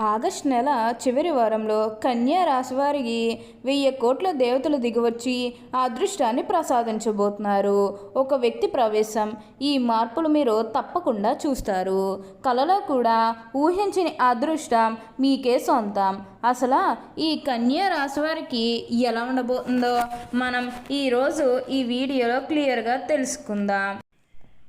August నెల చివరి వారంలో కన్యా రాశి వారికి వెయ్యి కోట్ల దేవతలు దిగివచ్చి ఆ అదృష్టాన్ని ప్రసాదించబోతున్నారు. ఒక వ్యక్తి ప్రవేశం ఈ మార్పులు మీరు తప్పకుండా చూస్తారు. కలలో కూడా ఊహించని అదృష్టం మీకే సొంతం. అసలు ఈ కన్యా రాశి వారికి ఎలా ఉండబోతుందో మనం ఈరోజు ఈ వీడియోలో క్లియర్గా తెలుసుకుందాం.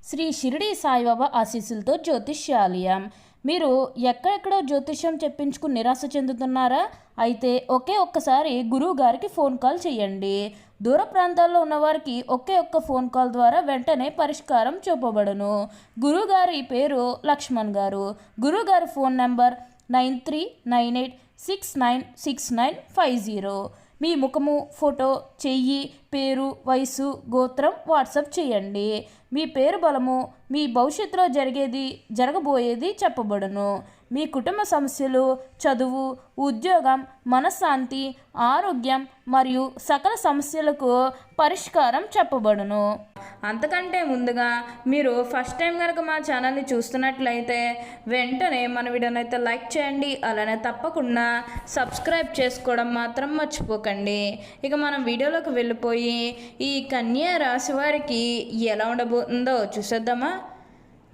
శ్రీ షిరిడి సాయిబాబా ఆశీస్సులతో జ్యోతిష్యాలయం. మీరు ఎక్కడెక్కడో జ్యోతిష్యం చెప్పించుకుని నిరాశ చెందుతున్నారా? అయితే ఒకే ఒక్కసారి గురువు గారికి ఫోన్ కాల్ చేయండి. దూర ప్రాంతాల్లో ఉన్నవారికి ఒకే ఒక్క ఫోన్ కాల్ ద్వారా వెంటనే పరిష్కారం చూపబడును. గురువుగారి పేరు లక్ష్మణ్ గారు. గురువుగారి phone number nine three nine eight six nine six nine five zero. మీ ముఖము ఫోటో చెయ్యి పేరు వయసు గోత్రం వాట్సాప్ చేయండి. మీ పేరు బలము మీ భవిష్యత్తులో జరిగేది జరగబోయేది చెప్పబడును. మీ కుటుంబ సమస్యలు చదువు ఉద్యోగం మనశ్శాంతి ఆరోగ్యం మరియు సకల సమస్యలకు పరిష్కారం చెప్పబడును. అంతకంటే ముందుగా మీరు ఫస్ట్ టైం కనుక మా ఛానల్ని చూస్తున్నట్లయితే వెంటనే మన వీడియోనైతే లైక్ చేయండి అలానే తప్పకుండా సబ్స్క్రైబ్ చేసుకోవడం మాత్రం మర్చిపోకండి. ఇక మనం వీడియోలోకి వెళ్ళిపోయి ఈ కన్యా రాశి వారికి ఎలా ఉండబోతుందో చూసేద్దామా?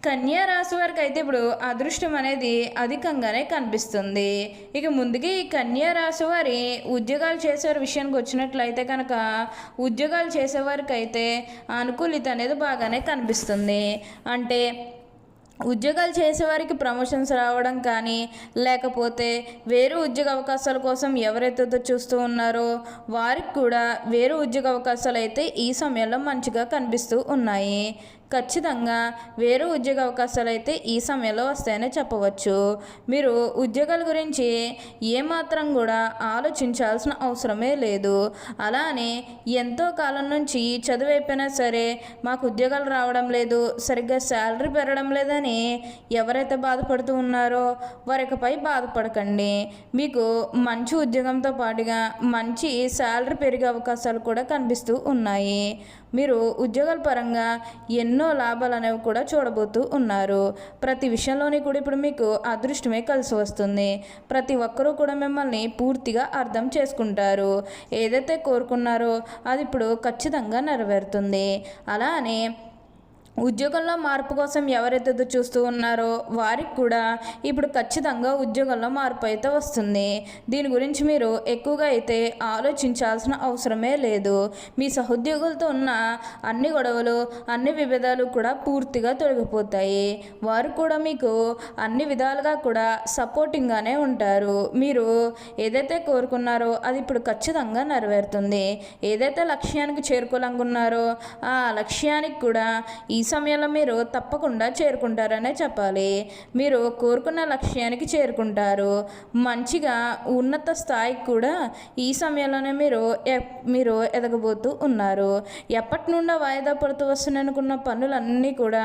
కన్యా రాశి వారికి అయితే ఇప్పుడు అదృష్టం అనేది అధికంగానే కనిపిస్తుంది. ఇక ముందుగా ఈ కన్యా రాశి వారి ఉద్యోగాలు చేసే విషయానికి వచ్చినట్లయితే కనుక ఉద్యోగాలు చేసేవారికి అయితే అనుకూలిత అనేది బాగానే కనిపిస్తుంది. అంటే ఉద్యోగాలు చేసేవారికి ప్రమోషన్స్ రావడం కానీ లేకపోతే వేరే ఉద్యోగ అవకాశాల కోసం ఎవరైతే చూస్తూ ఉన్నారో వారికి కూడా వేరే ఉద్యోగ అవకాశాలు అయితే ఈ సమయంలో మంచిగా కనిపిస్తూ ఉన్నాయి. ఖచ్చితంగా వేరే ఉద్యోగ అవకాశాలు అయితే ఈ సమయంలో వస్తాయని చెప్పవచ్చు. మీరు ఉద్యోగాల గురించి ఏమాత్రం కూడా ఆలోచించాల్సిన అవసరమే లేదు. అలానే ఎంతో కాలం నుంచి చదువు అయిపోయినా సరే మాకు ఉద్యోగాలు రావడం లేదు సరిగ్గా శాలరీ పెరగడం లేదని ఎవరైతే బాధపడుతూ ఉన్నారో వారికపై బాధపడకండి. మీకు మంచి ఉద్యోగంతో పాటుగా మంచి శాలరీ పెరిగే అవకాశాలు కూడా కనిపిస్తూ ఉన్నాయి. మీరు ఉద్యోగాల పరంగా ఎన్నో లాభాలు అనేవి కూడా చూడబోతూ ఉన్నారు. ప్రతి విషయంలోని కూడా ఇప్పుడు మీకు అదృష్టమే కలిసి వస్తుంది. ప్రతి ఒక్కరూ కూడా మిమ్మల్ని పూర్తిగా అర్థం చేసుకుంటారు. ఏదైతే కోరుకున్నారో అది ఇప్పుడు ఖచ్చితంగా నెరవేరుతుంది. అలా అని ఉద్యోగంలో మార్పు కోసం ఎవరైతే చూస్తూ ఉన్నారో వారికి కూడా ఇప్పుడు ఖచ్చితంగా ఉద్యోగంలో మార్పు అయితే వస్తుంది. దీని గురించి మీరు ఎక్కువగా అయితే ఆలోచించాల్సిన అవసరమే లేదు. మీ సహోద్యోగులతో ఉన్న అన్ని గొడవలు అన్ని విభేదాలు కూడా పూర్తిగా తొలగిపోతాయి. వారు కూడా మీకు అన్ని విధాలుగా కూడా సపోర్టింగ్గానే ఉంటారు. మీరు ఏదైతే కోరుకున్నారో అది ఇప్పుడు ఖచ్చితంగా నెరవేరుతుంది. ఏదైతే లక్ష్యానికి చేరుకోవాలనుకున్నారో ఆ లక్ష్యానికి కూడా ఈ సమయంలో మీరు తప్పకుండా చేరుకుంటారనే చెప్పాలి. మీరు కోరుకున్న లక్ష్యానికి చేరుకుంటారు. మంచిగా ఉన్నత స్థాయికి కూడా ఈ సమయంలోనే మీరు మీరు ఎదగబోతూ ఉన్నారు. ఎప్పటి నుండో వాయిదా పడుతూ వస్తున్ననుకున్న పనులన్నీ కూడా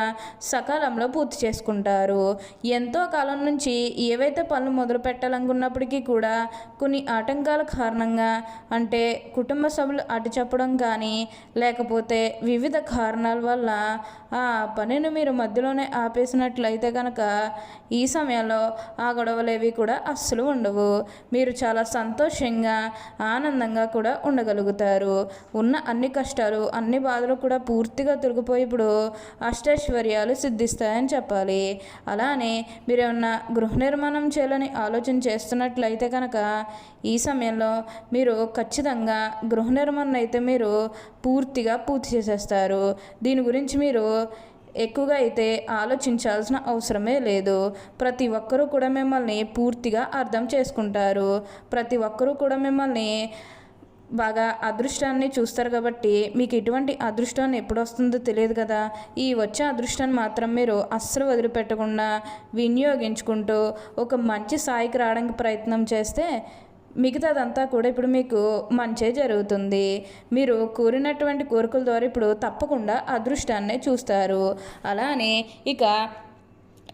సకాలంలో పూర్తి చేసుకుంటారు. ఎంతో కాలం నుంచి ఏవైతే పనులు మొదలు పెట్టాలనుకున్నప్పటికీ కూడా కొన్ని ఆటంకాల కారణంగా అంటే కుటుంబ సభ్యులు అటు చెప్పడం కానీ లేకపోతే వివిధ కారణాల వల్ల ఆ పనిని మీరు మధ్యలోనే ఆపేసినట్లయితే కనుక ఈ సమయంలో ఆ గొడవలేవి కూడా అస్సలు ఉండవు. మీరు చాలా సంతోషంగా ఆనందంగా కూడా ఉండగలుగుతారు. ఉన్న అన్ని కష్టాలు అన్ని బాధలు కూడా పూర్తిగా తొలగిపోయి ఇప్పుడు అష్టైశ్వర్యాలు సిద్ధిస్తాయని చెప్పాలి. అలానే మీరు ఏమన్నా గృహ నిర్మాణం చేయాలని ఆలోచన చేస్తున్నట్లయితే కనుక ఈ సమయంలో మీరు ఖచ్చితంగా గృహ నిర్మాణం అయితే మీరు పూర్తిగా పూర్తి చేసేస్తారు. దీని గురించి మీరు ఎక్కువగా అయితే ఆలోచించాల్సిన అవసరమే లేదు. ప్రతి ఒక్కరూ కూడా మిమ్మల్ని పూర్తిగా అర్థం చేసుకుంటారు. ప్రతి ఒక్కరూ కూడా మిమ్మల్ని బాగా అదృష్టాన్ని చూస్తారు కాబట్టి మీకు ఎటువంటి అదృష్టాన్ని ఎప్పుడు వస్తుందో తెలియదు కదా. ఈ వచ్చే అదృష్టాన్ని మాత్రం మీరు అస్సలు వదిలిపెట్టకుండా వినియోగించుకుంటూ ఒక మంచి స్థాయికి రావడానికి ప్రయత్నం చేస్తే మిగతాదంతా కూడా ఇప్పుడు మీకు మంచే జరుగుతుంది. మీరు కోరినటువంటి కోరికల ద్వారా ఇప్పుడు తప్పకుండా అదృష్టాన్ని చూస్తారు. అలానే ఇక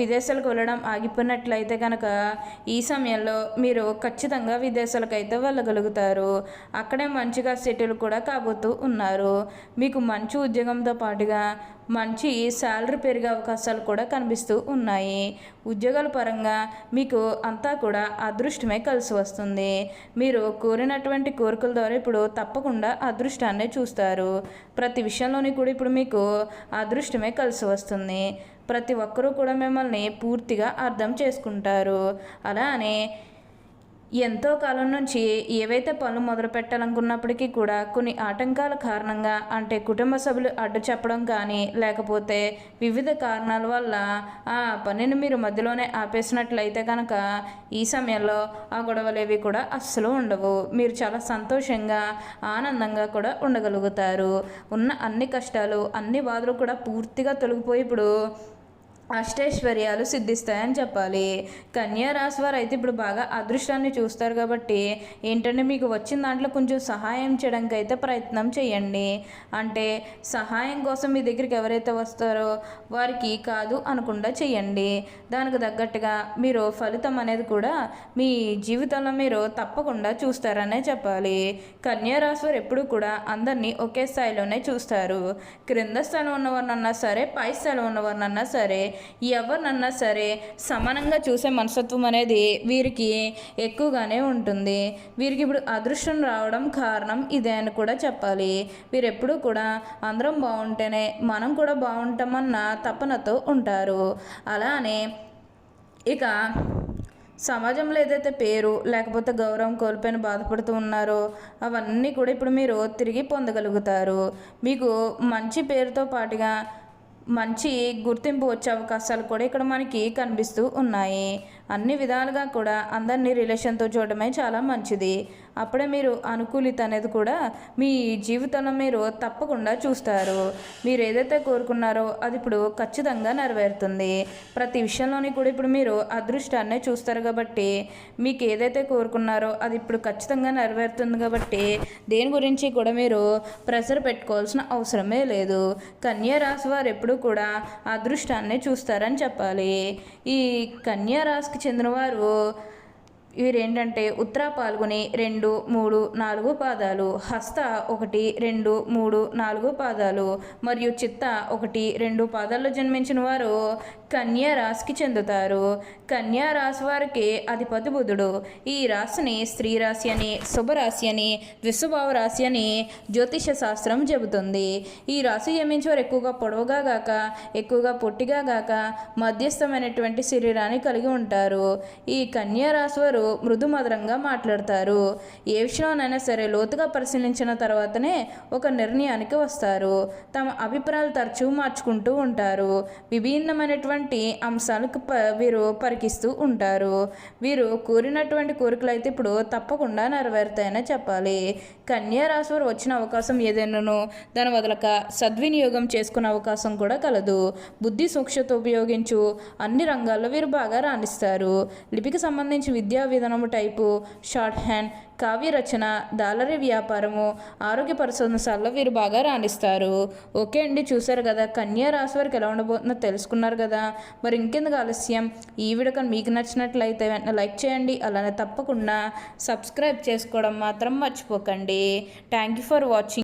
విదేశాలకు వెళ్ళడం ఆగిపోయినట్లయితే కనుక ఈ సమయంలో మీరు ఖచ్చితంగా విదేశాలకు అయితే వెళ్ళగలుగుతారు. అక్కడే మంచిగా సెటిల్ కూడా కాబోతూ ఉన్నారు. మీకు మంచి ఉద్యోగంతో పాటుగా మంచి శాలరీ పెరిగే అవకాశాలు కూడా కనిపిస్తూ ఉన్నాయి. ఉద్యోగాల పరంగా మీకు అంతా కూడా అదృష్టమే కలిసి వస్తుంది. మీరు కోరినటువంటి కోరికల ద్వారా ఇప్పుడు తప్పకుండా అదృష్టాన్ని చూస్తారు. ప్రతి విషయంలోని కూడా ఇప్పుడు మీకు అదృష్టమే కలిసి వస్తుంది. ప్రతి ఒక్కరూ కూడా మిమ్మల్ని పూర్తిగా అర్థం చేసుకుంటారు. అలానే ఎంతో కాలం నుంచి ఏవైతే పనులు మొదలు పెట్టాలనుకున్నప్పటికీ కూడా కొన్ని ఆటంకాల కారణంగా అంటే కుటుంబ సభ్యులు అడ్డు చెప్పడం కానీ లేకపోతే వివిధ కారణాల వల్ల ఆ పనిని మీరు మధ్యలోనే ఆపేసినట్లయితే కనుక ఈ సమయంలో ఆ గొడవలేవి కూడా అస్సలు ఉండవు. మీరు చాలా సంతోషంగా ఆనందంగా కూడా ఉండగలుగుతారు. ఉన్న అన్ని కష్టాలు అన్ని బాధలు కూడా పూర్తిగా తొలగిపోయి ఇప్పుడు అష్టైశ్వర్యాలు సిద్ధిస్తాయని చెప్పాలి. కన్యా రాశి వారు అయితే ఇప్పుడు బాగా అదృష్టాన్ని చూస్తారు కాబట్టి ఏంటంటే మీకు వచ్చిన దాంట్లో కొంచెం సహాయం చేయడానికి అయితే ప్రయత్నం చేయండి. అంటే సహాయం కోసం మీ దగ్గరికి ఎవరైతే వస్తారో వారికి కాదు అనకుండా చేయండి. దానికి తగ్గట్టుగా మీరు ఫలితం అనేది కూడా మీ జీవితంలో మీరు తప్పకుండా చూస్తారనే చెప్పాలి. కన్యా రాశి వారు ఎప్పుడు కూడా అందరినీ ఒకే స్థాయిలోనే చూస్తారు. క్రింద స్థాయిలో ఉన్నవారినన్నా సరే పై స్థాయిలో ఉన్నవారినన్నా సరే ఎవరినన్నా సరే సమానంగా చూసే మనస్తత్వం అనేది వీరికి ఎక్కువగానే ఉంటుంది. వీరికి ఇప్పుడు అదృష్టం రావడం కారణం ఇదే అని కూడా చెప్పాలి. వీరు ఎప్పుడూ కూడా అందరం బాగుంటేనే మనం కూడా బాగుంటామన్న తపనతో ఉంటారు. అలానే ఇక సమాజంలో ఏదైతే పేరు లేకపోతే గౌరవం కోల్పోయిన బాధపడుతూ ఉన్నారో అవన్నీ కూడా ఇప్పుడు మీరు తిరిగి పొందగలుగుతారు. మీకు మంచి పేరుతో పాటుగా మంచి గుర్తింపు వచ్చే అవకాశాలు కూడా ఇక్కడ మనకి కనిపిస్తూ ఉన్నాయి. అన్ని విధాలుగా కూడా అందరినీ రిలేషన్తో చూడడమే చాలా మంచిది. అప్పుడే మీరు అనుకూలిత అనేది కూడా మీ జీవితంలో మీరు తప్పకుండా చూస్తారు. మీరు ఏదైతే కోరుకున్నారో అది ఇప్పుడు ఖచ్చితంగా నెరవేరుతుంది. ప్రతి విషయంలోని కూడా ఇప్పుడు మీరు అదృష్టాన్ని చూస్తారు కాబట్టి మీకు ఏదైతే కోరుకున్నారో అది ఇప్పుడు ఖచ్చితంగా నెరవేరుతుంది కాబట్టి దేని గురించి కూడా మీరు ప్రెషర్ పెట్టుకోవాల్సిన అవసరమే లేదు. కన్యా రాశి వారు ఎప్పుడూ కూడా అదృష్టాన్ని చూస్తారని చెప్పాలి. ఈ కన్యా రాశికి చెందినవారు వీరేంటంటే ఉత్తర పాల్గొని రెండు మూడు నాలుగు పాదాలు హస్త ఒకటి రెండు మూడు నాలుగు పాదాలు మరియు చిత్త ఒకటి రెండు పాదాల్లో జన్మించిన వారు కన్యా రాశికి చెందుతారు. కన్యా రాశి వారికి అధిపతి బుధుడు. ఈ రాశిని స్త్రీ రాశి అని శుభరాశి అని విశ్వభావ రాశి అని జ్యోతిష శాస్త్రం చెబుతుంది. ఈ రాశి జన్మించే వారు ఎక్కువగా పొడవుగా గాక ఎక్కువగా పొట్టిగా గాక మధ్యస్థమైనటువంటి శరీరాన్ని కలిగి ఉంటారు. ఈ కన్యా రాశి వారు మృదు మృదుమధురంగా మాట్లాడతారు. ఏ విషయంలోనైనా సరే లోతుగా పరిశీలించిన తర్వాతనే ఒక నిర్ణయానికి వస్తారు. తమ అభిప్రాయాలు తరచూ మార్చుకుంటూ ఉంటారు. విభిన్నమైనటువంటి అంశాలకు ప వీరు పరికిస్తూ ఉంటారు. వీరు కోరినటువంటి కోరికలు అయితే ఇప్పుడు తప్పకుండా నెరవేరుతాయనే చెప్పాలి. కన్యా రాశి వారు వచ్చిన అవకాశం ఏదైనానో దాని వదలక సద్వినియోగం చేసుకునే అవకాశం కూడా కలదు. బుద్ధి సూక్ష్మత ఉపయోగించు అన్ని రంగాల్లో వీరు బాగా రాణిస్తారు. లిపికి సంబంధించి విద్యా విధానము టైపు షార్ట్ హ్యాండ్ కావ్య రచన దాలరీ వ్యాపారము ఆరోగ్య పరిశోధనశాలలో వీరు బాగా రాణిస్తారు. ఓకే అండి చూశారు కదా కన్యా రాశి వారికి ఎలా ఉండబోతుందో తెలుసుకున్నారు కదా. మరి ఇంకెందుకు ఆలస్యం? ఈ వీడియో కానీ మీకు నచ్చినట్లయితే వెంటనే లైక్ చేయండి అలానే తప్పకుండా సబ్స్క్రైబ్ చేసుకోవడం మాత్రం మర్చిపోకండి. Thank you for watching.